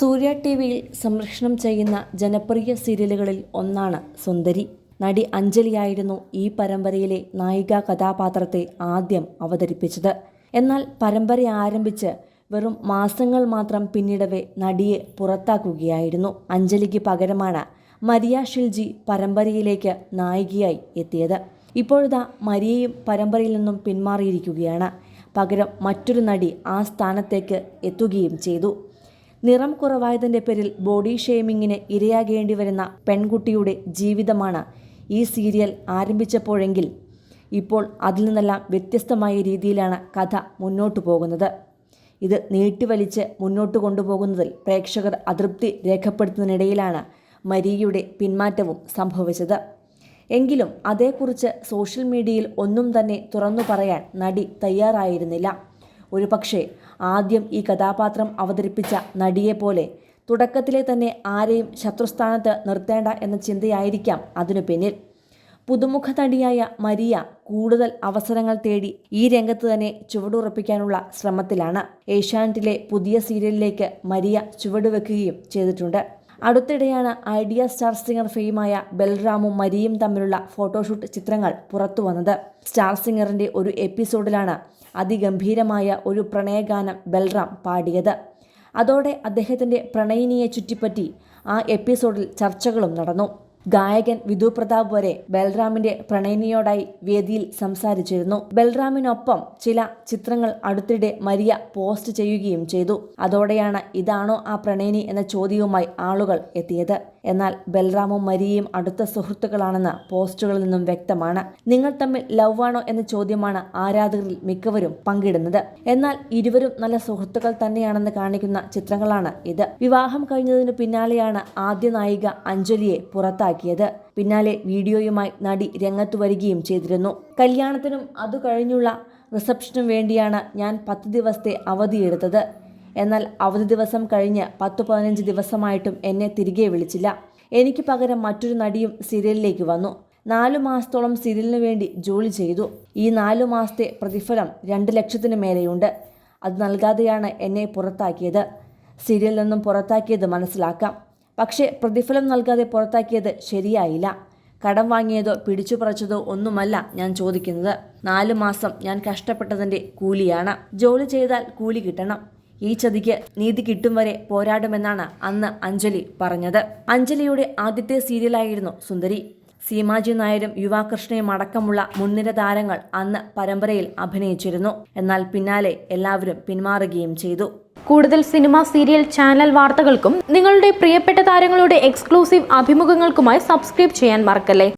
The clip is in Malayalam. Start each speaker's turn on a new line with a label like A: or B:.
A: സൂര്യ ടി വിയിൽ സംരക്ഷണം ചെയ്യുന്ന ജനപ്രിയ സീരിയലുകളിൽ ഒന്നാണ് സുന്ദരി. നടി അഞ്ജലിയായിരുന്നു ഈ പരമ്പരയിലെ നായിക കഥാപാത്രത്തെ ആദ്യം അവതരിപ്പിച്ചത്. എന്നാൽ പരമ്പര ആരംഭിച്ച് വെറും മാസങ്ങൾ മാത്രം പിന്നിടവേ നടിയെ പുറത്താക്കുകയായിരുന്നു. അഞ്ജലിക്ക് പകരമാണ് മരിയ ഷിൽജി പരമ്പരയിലേക്ക് നായികയായി എത്തിയത്. ഇപ്പോഴിതാ മരിയയും പരമ്പരയിൽ നിന്നും പിന്മാറിയിരിക്കുകയാണ്. പകരം മറ്റൊരു നടി ആ സ്ഥാനത്തേക്ക് എത്തുകയും ചെയ്തു. നിറം കുറവായതിന്റെ പേരിൽ ബോഡി ഷെയ്മിങ്ങിന് ഇരയാകേണ്ടി വരുന്ന പെൺകുട്ടിയുടെ ജീവിതമാണ് ഈ സീരിയൽ ആരംഭിച്ചപ്പോഴെങ്കിൽ. ഇപ്പോൾ അതിൽ നിന്നെല്ലാം വ്യത്യസ്തമായ രീതിയിലാണ് കഥ മുന്നോട്ടു പോകുന്നത്. ഇത് നീട്ടിവലിച്ച് മുന്നോട്ട് കൊണ്ടുപോകുന്നതിൽ പ്രേക്ഷകർ അതൃപ്തി രേഖപ്പെടുത്തുന്നതിനിടയിലാണ് മരിയയുടെ പിന്മാറ്റവും സംഭവിച്ചത്. എങ്കിലും അതേക്കുറിച്ച് സോഷ്യൽ മീഡിയയിൽ ഒന്നും തന്നെ തുറന്നു പറയാൻ നടി തയ്യാറായിരുന്നില്ല. ഒരുപക്ഷെ ആദ്യം ഈ കഥാപാത്രം അവതരിപ്പിച്ച നടിയെപ്പോലെ തുടക്കത്തിലെ തന്നെ ആരെയും ശത്രുസ്ഥാനത്ത് നിർത്തേണ്ട എന്ന ചിന്തയായിരിക്കാം അതിനു പിന്നിൽ. പുതുമുഖ നടിയായ മരിയ കൂടുതൽ അവസരങ്ങൾ തേടി ഈ രംഗത്ത് തന്നെ ചുവടുറപ്പിക്കാനുള്ള ശ്രമത്തിലാണ്. ഏഷ്യാനെറ്റിലെ പുതിയ സീരിയലിലേക്ക് മരിയ ചുവടുവെക്കുകയും ചെയ്തിട്ടുണ്ട്. അടുത്തിടെയാണ് ഐഡിയ സ്റ്റാർ സിംഗർ ഫെയിമായ ബൽറാമും മരിയും തമ്മിലുള്ള ഫോട്ടോഷൂട്ട് ചിത്രങ്ങൾ പുറത്തു വന്നത്. സ്റ്റാർ സിംഗറിന്റെ ഒരു എപ്പിസോഡിലാണ് അതിഗംഭീരമായ ഒരു പ്രണയഗാനം ബൽറാം പാടിയത്. അതോടെ അദ്ദേഹത്തിന്റെ പ്രണയിനിയെ ചുറ്റിപ്പറ്റി ആ എപ്പിസോഡിൽ ചർച്ചകളും നടന്നു. ഗായകൻ വിധു പ്രതാപ് വരെ ബൽറാമിന്റെ പ്രണയിനിയോടായി വേദിയിൽ സംസാരിച്ചിരുന്നു. ബൽറാമിനൊപ്പം ചില ചിത്രങ്ങൾ അടുത്തിടെ മരിയ പോസ്റ്റ് ചെയ്യുകയും ചെയ്തു. അതോടെയാണ് ഇതാണോ ആ പ്രണയിനി എന്ന ചോദ്യവുമായി ആളുകൾ എത്തിയത്. എന്നാൽ ബൽറാമും മരിയയും അടുത്ത സുഹൃത്തുക്കളാണെന്ന് പോസ്റ്റുകളിൽ നിന്നും വ്യക്തമാണ്. നിങ്ങൾ തമ്മിൽ ലവ് എന്ന ചോദ്യമാണ് ആരാധകരിൽ മിക്കവരും പങ്കിടുന്നത്. എന്നാൽ ഇരുവരും നല്ല സുഹൃത്തുക്കൾ തന്നെയാണെന്ന് കാണിക്കുന്ന ചിത്രങ്ങളാണ് ഇത്. വിവാഹം കഴിഞ്ഞതിനു പിന്നാലെയാണ് ആദ്യ നായിക അഞ്ജലിയെ പുറത്താക്കിയത്. പിന്നാലെ വീഡിയോയുമായി നടി രംഗത്തു വരികയും ചെയ്തിരുന്നു. കല്യാണത്തിനും അതു കഴിഞ്ഞുള്ള റിസപ്ഷനും വേണ്ടിയാണ് ഞാൻ പത്ത് ദിവസത്തെ അവധിയെടുത്തത് എന്നാൽ അവധി ദിവസം കഴിഞ്ഞ് പത്ത് പതിനഞ്ച് ദിവസമായിട്ടും എന്നെ തിരികെ വിളിച്ചില്ല. എനിക്ക് പകരം മറ്റൊരു നടിയും സീരിയലിലേക്ക് വന്നു. നാലു മാസത്തോളം സീരിയലിന് വേണ്ടി ജോലി ചെയ്തു. ഈ നാലു മാസത്തെ പ്രതിഫലം രണ്ട് ലക്ഷത്തിന് മേലെയുണ്ട്. അത് നൽകാതെയാണ് എന്നെ പുറത്താക്കിയത്. സീരിയലിൽ നിന്നും പുറത്താക്കിയത് മനസ്സിലാക്കാം. പക്ഷേ പ്രതിഫലം നൽകാതെ പുറത്താക്കിയത് ശരിയായില്ല. കടം വാങ്ങിയതോ പിടിച്ചു പറിച്ചതോ ഒന്നുമല്ല ഞാൻ ചോദിക്കുന്നത്. നാല് മാസം ഞാൻ കഷ്ടപ്പെട്ടതിന്റെ കൂലിയാണ്. ജോലി ചെയ്താൽ കൂലി കിട്ടണം. ഈ ചതിക്ക് നീതി കിട്ടും വരെ പോരാടുമെന്നാണ് അന്ന് അഞ്ജലി പറഞ്ഞത്. അഞ്ജലിയുടെ ആദ്യത്തെ സീരിയലായിരുന്നു സുന്ദരി. സീമാജി നായരും യുവാകൃഷ്ണയും അടക്കമുള്ള മുൻനിര താരങ്ങൾ അന്ന് പരമ്പരയിൽ അഭിനയിച്ചിരുന്നു. എന്നാൽ പിന്നാലെ എല്ലാവരും പിന്മാറുകയും ചെയ്തു.
B: കൂടുതൽ സിനിമ സീരിയൽ ചാനൽ വാർത്തകൾക്കും നിങ്ങളുടെ പ്രിയപ്പെട്ട താരങ്ങളുടെ എക്സ്ക്ലൂസീവ് അഭിമുഖങ്ങൾക്കുമായി സബ്സ്ക്രൈബ് ചെയ്യാൻ മറക്കല്ലേ?